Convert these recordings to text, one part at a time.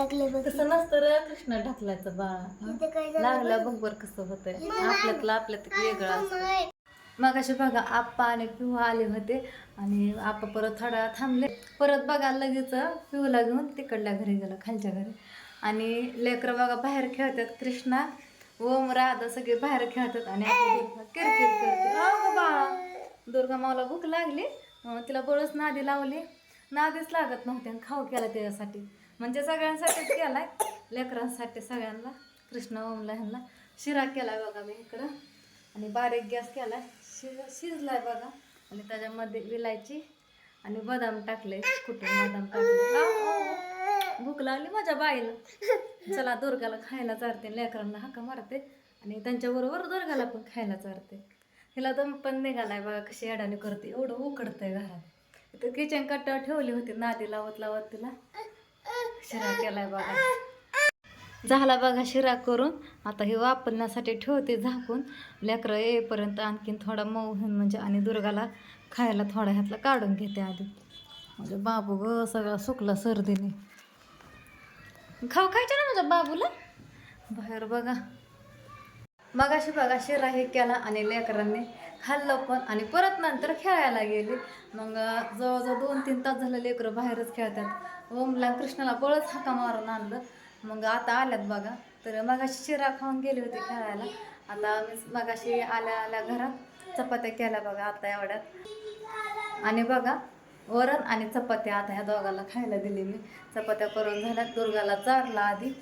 लागले बघ. तसं नसतं रे कृष्ण ढकलायचं बाळा इथे काय झालं लागलं बघ? बरं कसं होतंय. आपल्यातलं आपल्यात वेगळं असतं. मग असे बघा आप्पा आणि पिहू आले होते आणि आप्पा परत थोडा थांबले. परत बघा लगेच पिहूला घेऊन तिकडल्या घरी गेलं खालच्या घरी. आणि लेकरं बघा बाहेर खेळतात कृष्णा ओम राधा सगळे बाहेर खेळतात आणि किरकिर करते. अहो बाळा दुर्गा माऊला भूक लागली तिला बळच नादी लावली. नादीच लागत नव्हते आणि खाऊ केला त्याच्यासाठी. म्हणजे सगळ्यांसाठीच केलाय. लेकरांसाठी सगळ्यांना कृष्ण ओमला ह्यांना. शिरा केलाय बघा मी इकडं. आणि बारीक गॅस केलाय. शिज शिजलाय बघा. आणि त्याच्यामध्ये विलायची आणि बदाम टाकले. कुठून बदाम टाकले भूक लागली माझ्या बाईला. चला दुर्गाला खायला चारते. लेकरांना हाका मारते. आणि त्यांच्याबरोबर दुर्गाला पण खायला चारते. हिला दम पण निघालाय बघा कशी अडाणी करते. एवढं उकडतंय घरात. तर किचन कट्ट्यावर ठेवली होती. नादी लावत लावत तिला. शिरा केलाय बघा. झाला बघा शिरा करून. आता हे वापरण्यासाठी ठेवते झाकून. लेकरं येईपर्यंत आणखीन थोडा मऊ म्हणजे आणि दुर्गाला खायला थोडा ह्यातला काढून घेते आधी. म्हणजे बाबू ग सगळा सुकला सर्दीने. खाऊ खायचं ना माझ्या बाबूला? बाहेर बघा. मग अशी बघा शिरा हे केला आणि लेकरांनी खाल्लं पण आणि परत नंतर खेळायला गेले. मग जवळजवळ दोन तीन तास झालं लेकरं बाहेरच खेळतात. ओमला कृष्णाला बळच हाका मारून आणलं. मग आता आल्यात बघा. तर मगाशी शिरा खाऊन गेले होते खेळायला. आता मी मगाशी आल्या आल्या घरात चपात्या केल्या बघा आता एवढ्यात. आणि बघा वरण आणि चपात्या आता ह्या दोघाला खायला दिली मी. चपात्या करून झाल्या. दुर्गाला चारला आधी.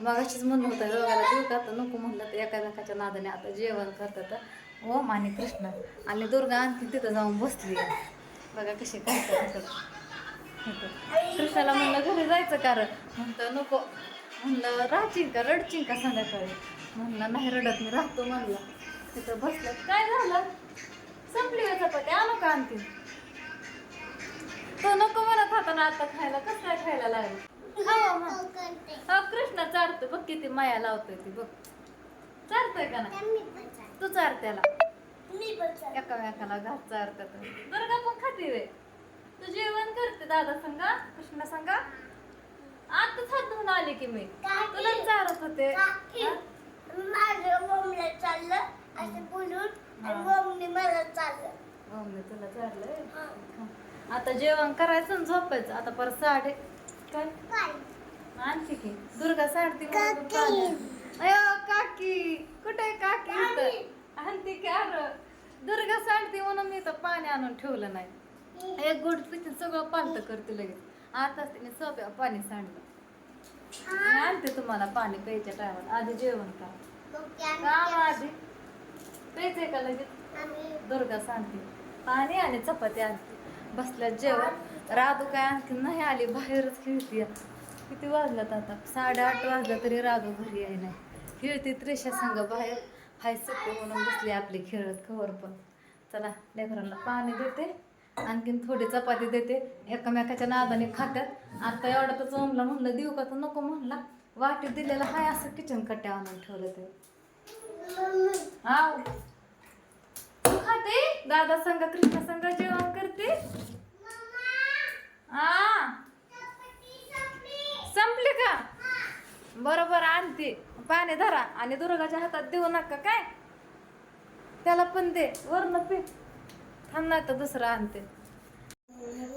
मगाशीच म्हणलं होतं दोघाला देऊ का? तर नको म्हणलं. तर एकामेकाच्या नादाने आता जेवण करतात. ओम आणि कृष्ण. आणि दुर्गा आणखी तिथं जाऊन बसली. बघा कशी करतात कृष्णाला म्हणलं घरी जायचं कारण म्हणतं नको. म्हणलं राहची का? रडशील का संध्याकाळी? म्हणलं नाही रडत मी राहतो म्हणलं. तिथं बसलं. काय झालं? संपली का चपाती? आणू का आणखी? तो नको म्हणत होता ना आता खायला. कसं काय खायला लागलं? हा कृष्णा चारतो. बघ किती माया लावतोय ती बघ. चारतोय का नाही? तू चार त्याला एकामेकाला घात चारतात दुर्गा पण खाते रे? तू जेवण करते दादा संगा कृष्णा संगा? आताच हात धुवून आले की मी. तुला चारत होते. हा? माझं मम्मीला चाललं असं बोलून आणि मम्मी मला चाललं. मम्मी तुला चारलंय आता जेवण करायचं आणि झोपायचं. आता परत साडे काय? काय? आणखी की? दुर्गा साडती म्हणून पाहिलं. अयो काकी कुठे काकी आणती की अरे दुर्गा साडती म्हणून मी तर पाणी आणून ठेवलं नाही. एक गुड पितील सगळं पालत करते लगेच. आताच तिने सोप्या पाणी सांडलं. आणते तुम्हाला पाणी प्यायच्या टायमाला. आधी जेवण का आधी? प्यायचंय का लगेच? दुर्गा सांगते पाणी आणि चपाती आणते. बसल्यात जेवण. राधू काय आणखी नाही आली बाहेरच खेळते किती वाजल्यात आता? साडेआठ वाजला तरी राधू घरी आहे नाही खेळते त्रिशा सांगा बाहेर. हाय सुट्टी म्हणून बसली आपली खेळत खबर पण. चला लेकरांना पाणी देते. आणखीन थोडी चपाती देते. एकमेकाच्या नादाने खात्यात. आता एवढा तर जमला म्हणलं देऊ का तर नको म्हणला. वाटी दिलेलं हाय असं किचन कट्ट्या आणून ठेवलं ते. आव तू खाते दादा सांगा कृष्णा संग जेवण करते. आ. संपले का? बरोबर आणते. पाणी धरा आणि दुर्गाच्या हातात देऊ नका काय? त्याला पण दे वरण पे. थांब नाही तर दुसरं आणते.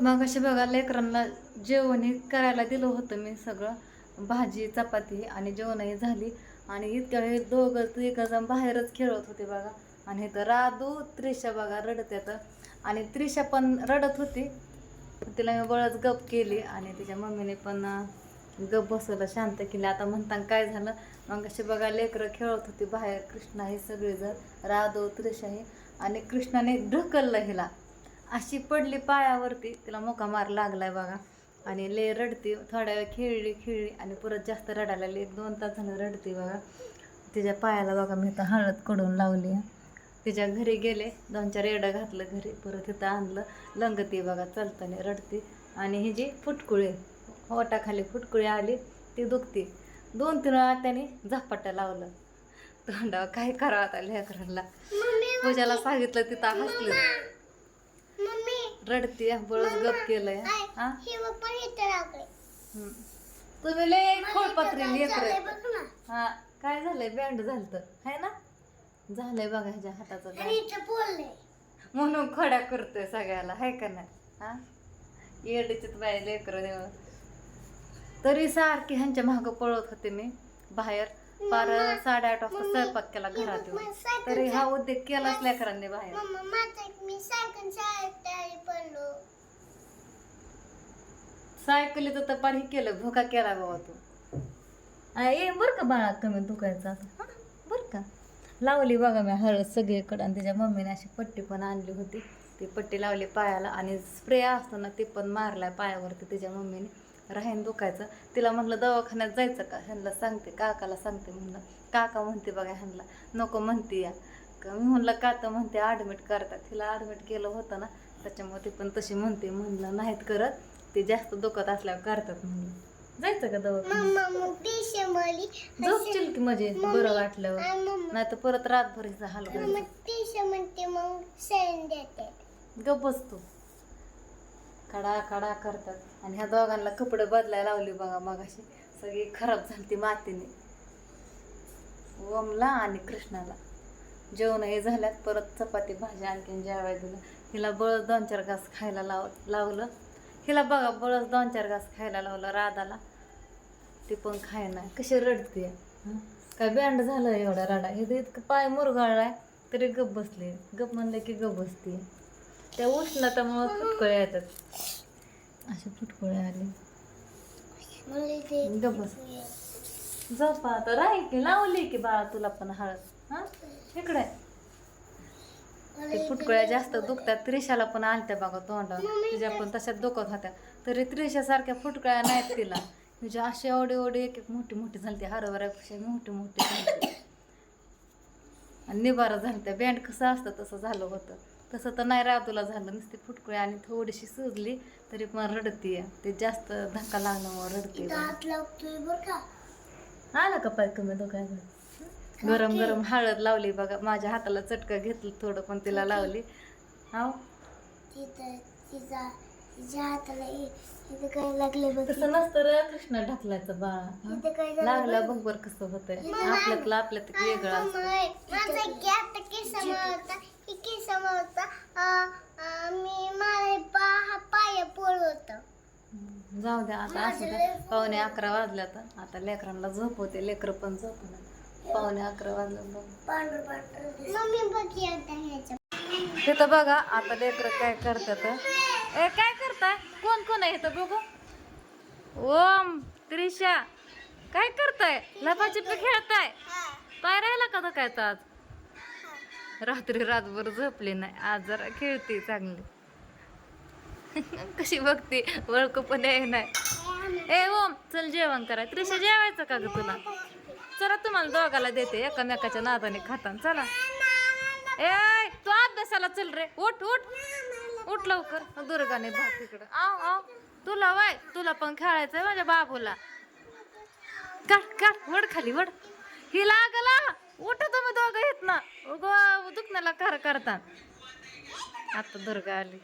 मग असे बघा लेकरांना जेवण करायला दिलं होतं मी सगळं. भाजी चपाती आणि जेवणही झाली. आणि इतक्या वेळ दोघं तिघं जण बाहेरच खेळत होते बघा. आणि इथं राधू त्रिशा बघा रडत येतं आणि त्रिशा पण रडत होती. तिला मी बळच गप केली आणि तिच्या मम्मीने पण गप बसवलं शांत केली. आता म्हणताना काय झालं? मग असे बघा लेकरं खेळत होती बाहेर. कृष्णा हे सगळेजण. राधव त्रिशा हे आणि कृष्णाने ढकललं हिला. अशी पडली पायावरती. तिला मोका मार लागलाय बघा. आणि ले रडते. थोड्या वेळ खेळली खेळली. आणि परत जास्त रडायला एक दोन तास झालं रडती बघा. तिच्या पायाला बघा मी तर हळदकडून लावली. तिच्या घरी गेले. दोन चार एडं घातलं घरी. परत तिथं आणलं. लंगती बघा चालताना रडते. आणि ही जी फुटकुळी ओटाखाली फुटकुळी आली ती दुखते. दोन तीन वेळा त्याने झपाटा लावलं. तोंडावर काय करावं आता लेकरांना पूजाला सांगितलं तिथं हसलं. रडते बळच गप केलंय. तुम्ही लय खोळपत्री लेकर हा काय झालंय? बँड झालत. है ना? झालंय बघा ह्याच्या हाताचं म्हणून खडा करतोय सगळ्याला हाय का नाही? हा? येडीचित बाय लेकर तरी सारखी ह्यांच्या माग पळत होते मी. बाहेर पार साडेआठ वाजता स्वयंपाक केला घरात येऊन तरी हा उद्योग केलाच लेकरांनी बाहेर. सायकलीचं तर पार हे केलं भोका केला बाबा तू. ये बर का बाळा कमी दुखायचं बर का? लावली बघा मी हळद सगळीकडं आणि त्याच्या मम्मीने अशी पट्टी पण आणली होती. ती पट्टी लावली पायाला आणि स्प्रे असतो ना ते पण मारलाय पायावरती त्याच्या मम्मीने. राहीन दुखायचं. तिला म्हटलं दवाखान्यात जायचं का? ह्यांना सांगते काकाला सांगते म्हणलं. काका म्हणते बघा ह्यांना नको म्हणते या. का मी म्हणलं का तर म्हणते ॲडमिट करतात. तिला ॲडमिट केलं होतं ना त्याच्यामुळे ती पण तशी म्हणते. म्हणलं नाहीत करत. ते जास्त दुखत असल्यावर करतात म्हणलं. जायचं का दवाखान्यात? झोपशील की म्हणजे बरं वाटल्यावर? मम्मा. नाही तर परत रातभर हिचा हाल म्हणते मग गप बसतो खडा खडा करतात. आणि ह्या दोघांना कपडे बदलायला लावली बघा मगाशी. सगळी खराब झाली ती मातीने. ओमला आणि कृष्णाला. जेवण हे झाल्यात परत चपाती भाजी आणखीन जेवाय दिलं. हिला बळस दोन चार घास खायला लाव लावलं. हिला बघा बळस दोन चार घास खायला लावलं राधाला. ती पण खाय नाही कशी रडते काय बँड झालं एवढा रडा. हे इतकं पाय मुरगाळलाय तरी गप बसले. गप म्हणलं की गप बसते. त्या उष्णतामुळं फुटकळे येतात. असे फुटकळे आले बस. झोपा आता. राहील की लावली की बाळा तुला पण हळद. हा? इकडे. ते फुटकळ्या जास्त दुखतात. त्रिशाला पण आलत्या बघा तोंडावर. तिच्या पण तशाच दुखत होत्या. तरी त्रिशासारख्या फुटकळ्या नाहीत तिला. म्हणजे अशी एवढी एवढी एक एक मोठी मोठी झाली ती हरभऱ्यापेक्षा मोठी मोठी झाली आणि निबारा झाली त्या बँड कसं असतं तसं झालं होतं. तसं तर नाही रातूला झालं नुसती फुटकुळी आणि थोडीशी सुजली तरी पण रडतीये ते जास्त धक्का लागल्यामुळे रडते हात आलं का पाय कमी दुखायला गरम गरम हळद लावली बघा. माझ्या हाताला चटका घेतलं थोडं पण तिला लावली. हा तसं नसतं रे कृष्ण ढकलायचं झालं लागलं बघ बरं कसं होतंय. आपल्यातलं आपल्यात वेगळं जाऊ द्या आता असं द्या पावणे अकरा वाजल्या तर आता लेकरांना झोपवते लेकरं पण झोपणार पावणे अकरा वाजल्या तिथं बघा आता लेकरं काय करतात. ए काय करताय? कोण कोण आहे इथं बघू? ओम त्रिशा. काय करताय? लपाछपी खेळताय? पाय राहिला का धकायचा आज? रात्री रातभर झोपली नाही. आज जरा खेळते चांगली. कशी बघते? ओळख पण आहे नाही ए ओम चल जेवण करा. त्रिशा जेवायचं का ग तुला? चला तुम्हाला दोघाला देते. एकामेकाच्या नादाने खाताना चला. ए तू अभ्यासाला चल रे. उठ उठ. उठ लवकर. दुर्गाने भात तिकडं आव आव तुला वाय तुला पण खेळायचंय माझ्या बाबूला. काट काट वड खाली वड. ही लागला उठ तुम्ही दोघं येत ना उगो दुखण्याला कर करता. आता दुर्गा आली.